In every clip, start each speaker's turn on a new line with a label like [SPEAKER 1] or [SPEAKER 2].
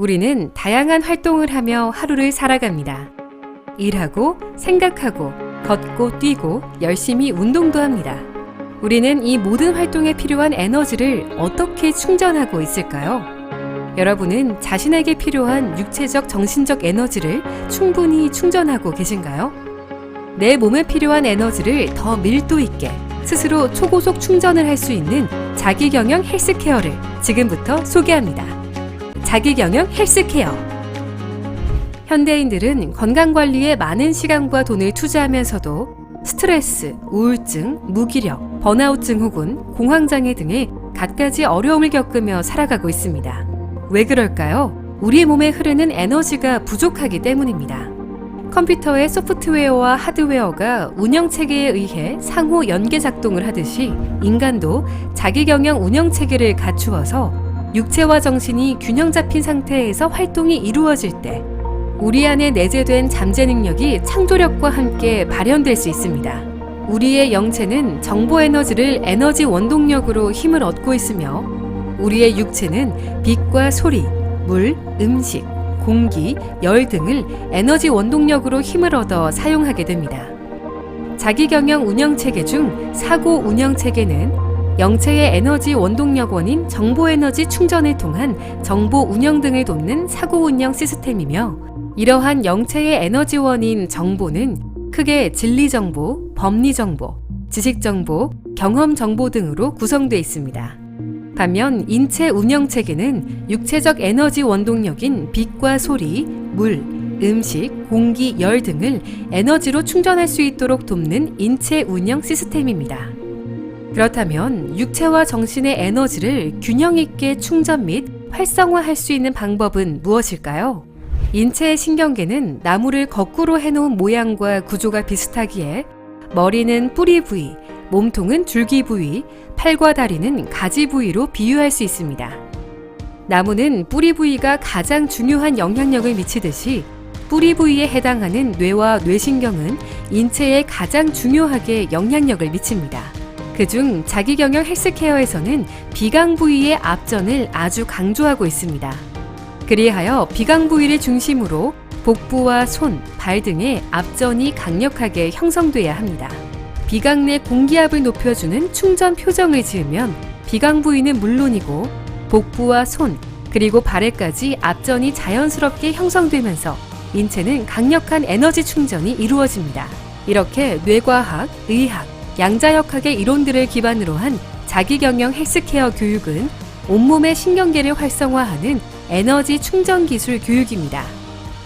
[SPEAKER 1] 우리는 다양한 활동을 하며 하루를 살아갑니다. 일하고, 생각하고, 걷고, 뛰고, 열심히 운동도 합니다. 우리는 이 모든 활동에 필요한 에너지를 어떻게 충전하고 있을까요? 여러분은 자신에게 필요한 육체적, 정신적 에너지를 충분히 충전하고 계신가요? 내 몸에 필요한 에너지를 더 밀도 있게 스스로 초고속 충전을 할 수 있는 자기경영 헬스케어를 지금부터 소개합니다. 자기경영 헬스케어. 현대인들은 건강관리에 많은 시간과 돈을 투자하면서도 스트레스, 우울증, 무기력, 번아웃증 혹은 공황장애 등의 갖가지 어려움을 겪으며 살아가고 있습니다. 왜 그럴까요? 우리 몸에 흐르는 에너지가 부족하기 때문입니다. 컴퓨터의 소프트웨어와 하드웨어가 운영 체계에 의해 상호 연계 작동을 하듯이 인간도 자기 경영 운영 체계를 갖추어서 육체와 정신이 균형 잡힌 상태에서 활동이 이루어질 때 우리 안에 내재된 잠재 능력이 창조력과 함께 발현될 수 있습니다. 우리의 영체는 정보 에너지를 에너지 원동력으로 힘을 얻고 있으며 우리의 육체는 빛과 소리, 물, 음식, 공기, 열 등을 에너지 원동력으로 힘을 얻어 사용하게 됩니다. 자기경영 운영 체계 중 사고 운영 체계는 영체의 에너지 원동력원인 정보 에너지 충전을 통한 정보 운영 등을 돕는 사고 운영 시스템이며 이러한 영체의 에너지원인 정보는 크게 진리 정보, 법리 정보, 지식 정보, 경험 정보 등으로 구성되어 있습니다. 반면 인체 운영 체계는 육체적 에너지 원동력인 빛과 소리, 물, 음식, 공기, 열 등을 에너지로 충전할 수 있도록 돕는 인체 운영 시스템입니다. 그렇다면 육체와 정신의 에너지를 균형 있게 충전 및 활성화할 수 있는 방법은 무엇일까요? 인체의 신경계는 나무를 거꾸로 해놓은 모양과 구조가 비슷하기에 머리는 뿌리 부위, 몸통은 줄기 부위, 팔과 다리는 가지 부위로 비유할 수 있습니다. 나무는 뿌리 부위가 가장 중요한 영향력을 미치듯이 뿌리 부위에 해당하는 뇌와 뇌신경은 인체에 가장 중요하게 영향력을 미칩니다. 그중 자기경영 헬스케어에서는 비강 부위의 앞전을 아주 강조하고 있습니다. 그리하여 비강 부위를 중심으로 복부와 손, 발 등의 앞전이 강력하게 형성돼야 합니다. 비강 내 공기압을 높여주는 충전 표정을 지으면 비강 부위는 물론이고 복부와 손, 그리고 발에까지 앞전이 자연스럽게 형성되면서 인체는 강력한 에너지 충전이 이루어집니다. 이렇게 뇌과학, 의학, 양자역학의 이론들을 기반으로 한 자기경영 헬스케어 교육은 온몸의 신경계를 활성화하는 에너지 충전 기술 교육입니다.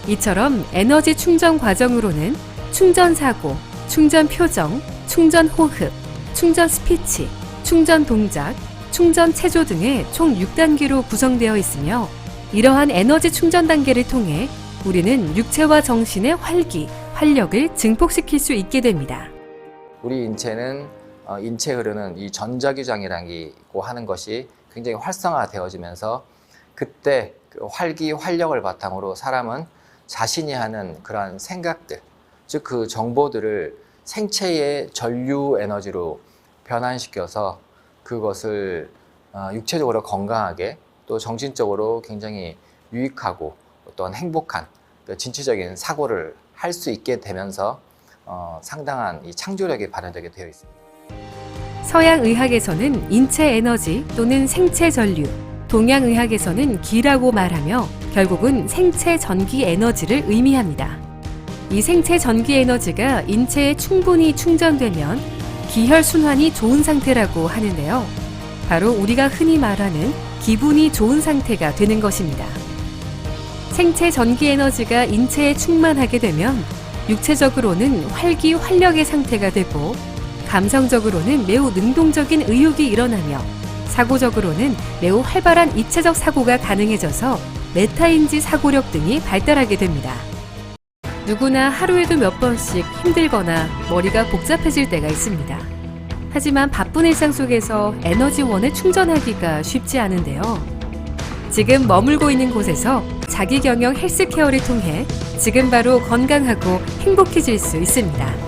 [SPEAKER 1] 이처럼 에너지 충전 과정으로는 충전 사고, 충전 표정, 충전 호흡, 충전 스피치, 충전 동작, 충전 체조 등의 총 6단계로 구성되어 있으며 이러한 에너지 충전 단계를 통해 우리는 육체와 정신의 활기, 활력을 증폭시킬 수 있게 됩니다.
[SPEAKER 2] 우리 인체는 어, 인체 흐르는 이 전자기장이라는 게 있고 하는 것이 굉장히 활성화되어지면서 그때 그 활기 활력을 바탕으로 사람은 자신이 하는 그러한 생각들 즉 그 정보들을 생체의 전류 에너지로 변환시켜서 그것을 어, 육체적으로 건강하게 또 정신적으로 굉장히 유익하고 어떤 행복한 그 진취적인 사고를 할 수 있게 되면서 어, 상당한 이 창조력이 발현되게 되어 있습니다.
[SPEAKER 1] 서양 의학에서는 인체 에너지 또는 생체 전류, 동양 의학에서는 기라고 말하며 결국은 생체 전기 에너지를 의미합니다. 이 생체 전기 에너지가 인체에 충분히 충전되면 기혈 순환이 좋은 상태라고 하는데요. 바로 우리가 흔히 말하는 기분이 좋은 상태가 되는 것입니다. 생체 전기 에너지가 인체에 충만하게 되면 육체적으로는 활기 활력의 상태가 되고 감성적으로는 매우 능동적인 의욕이 일어나며 사고적으로는 매우 활발한 입체적 사고가 가능해져서 메타인지 사고력 등이 발달하게 됩니다. 누구나 하루에도 몇 번씩 힘들거나 머리가 복잡해질 때가 있습니다. 하지만 바쁜 일상 속에서 에너지원을 충전하기가 쉽지 않은데요. 지금 머물고 있는 곳에서 자기 경영 헬스케어를 통해 지금 바로 건강하고 행복해질 수 있습니다.